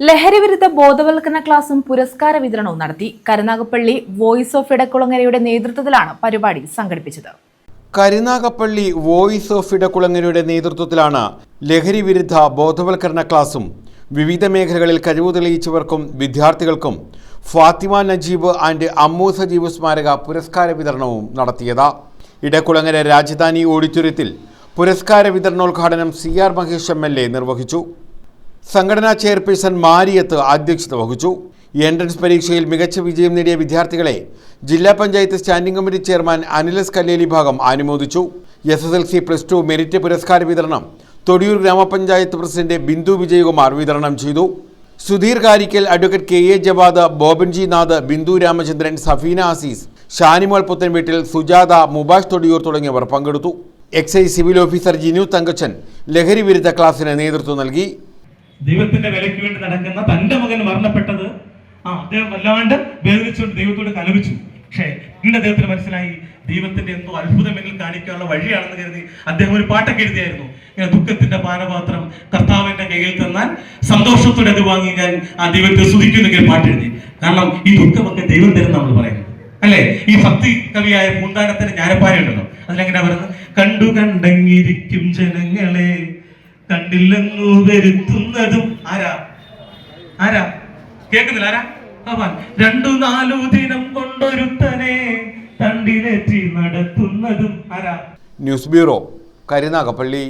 ലഹരിവിരുദ്ധ ബോധവൽക്കരണ ക്ലാസും പുരസ്കാര വിതരണവും നടത്തി കരുനാഗപ്പള്ളി വോയിസ് ഓഫ് ഇടക്കുളങ്ങരയുടെ നേതൃത്വത്തിലാണ് പരിപാടി സംഘടിപ്പിച്ചത്. കരുനാഗപ്പള്ളി വോയിസ് ഓഫ് ഇടക്കുളങ്ങരയുടെ നേതൃത്വത്തിലാണ് ലഹരി വിരുദ്ധ ബോധവൽക്കരണ ക്ലാസും വിവിധ മേഖലകളിൽ കഴിവ് തെളിയിച്ചവർക്കും വിദ്യാർത്ഥികൾക്കും ഫാത്തിമ നജീബ് ആൻഡ് അമ്മു സജീവ് സ്മാരക പുരസ്കാര വിതരണവും നടത്തിയത്. ഇടക്കുളങ്ങര രാജധാനി ഓഡിറ്റോറിയത്തിൽ പുരസ്കാര വിതരണോദ്ഘാടനം C R Mahesh M L A നിർവഹിച്ചു. സംഘടനാ ചെയർപേഴ്സൺ മാരിയത്ത് അധ്യക്ഷത വഹിച്ചു. എൻട്രൻസ് പരീക്ഷയിൽ മികച്ച വിജയം നേടിയ വിദ്യാർത്ഥികളെ ജില്ലാ panchayat standing committee chairman Anilas Kalleli Bhagam അനുമോദിച്ചു. S S L C plus two merit പുരസ്കാര വിതരണം തൊടിയൂർ ഗ്രാമപഞ്ചായത്ത് പ്രസിഡന്റ് ബിന്ദു വിജയകുമാർ വിതരണം ചെയ്തു. Sudheer Karikkal advocate K A Javad Bobanji Nath Bindu Ramachandran Safeena Azeez Shanimol Puthenveettil Sujatha Mubash Thodiyoor തുടങ്ങിയവർ പങ്കെടുത്തു. Excise civil officer Jinu Thankachan ലഹരി വിരുദ്ധ ക്ലാസിന് നേതൃത്വം നൽകി. ദൈവത്തിന്റെ വിലയ്ക്ക് വേണ്ടി നടക്കുന്ന തന്റെ മകൻ മരണപ്പെട്ടത് ആ അദ്ദേഹം വല്ലാണ്ട് വേദനിച്ചുകൊണ്ട് ദൈവത്തോട് കലപിച്ചു. പക്ഷേ എന്റെ ദൈവത്തിന് മനസ്സിലായി ദൈവത്തിന്റെ എന്തോ അത്ഭുതം എന്നിൽ കാണിക്കാനുള്ള വഴിയാണെന്ന് കരുതി അദ്ദേഹം ഒരു പാട്ടൊക്കെ എഴുതിയായിരുന്നു. ഇങ്ങനെ ദുഃഖത്തിന്റെ പാനപാത്രം കർത്താവിന്റെ കയ്യിൽ തന്നാൽ സന്തോഷത്തോടെ അത് വാങ്ങി ഞാൻ ആ ദൈവത്തെ സ്തുതിക്കുന്നെങ്കിൽ പാട്ട് എഴുതി. കാരണം ഈ ദുഃഖമൊക്കെ ദൈവം തരുന്ന നമ്മൾ പറയുന്നു. അല്ലെ? ഈ ഭക്തി കവിയായ പൂന്താനത്തിന് ജ്ഞാനപ്പാരുണ്ടല്ലോ അതിലെങ്ങനെ പറയുന്നത്? കണ്ടു കണ്ടങ്ങിരിക്കും ജനങ്ങളെ കണ്ടില്ലെന്നു വരുത്തുന്നതും ആരാ? ആരാ? കേൾക്കുന്നില്ല ആരാ? അവൻ രണ്ടു നാലു ദിനം കൊണ്ടൊരുത്തനെ തണ്ടിലേറ്റി നടത്തുന്നതും ആരാ? News bureau Karunagappally.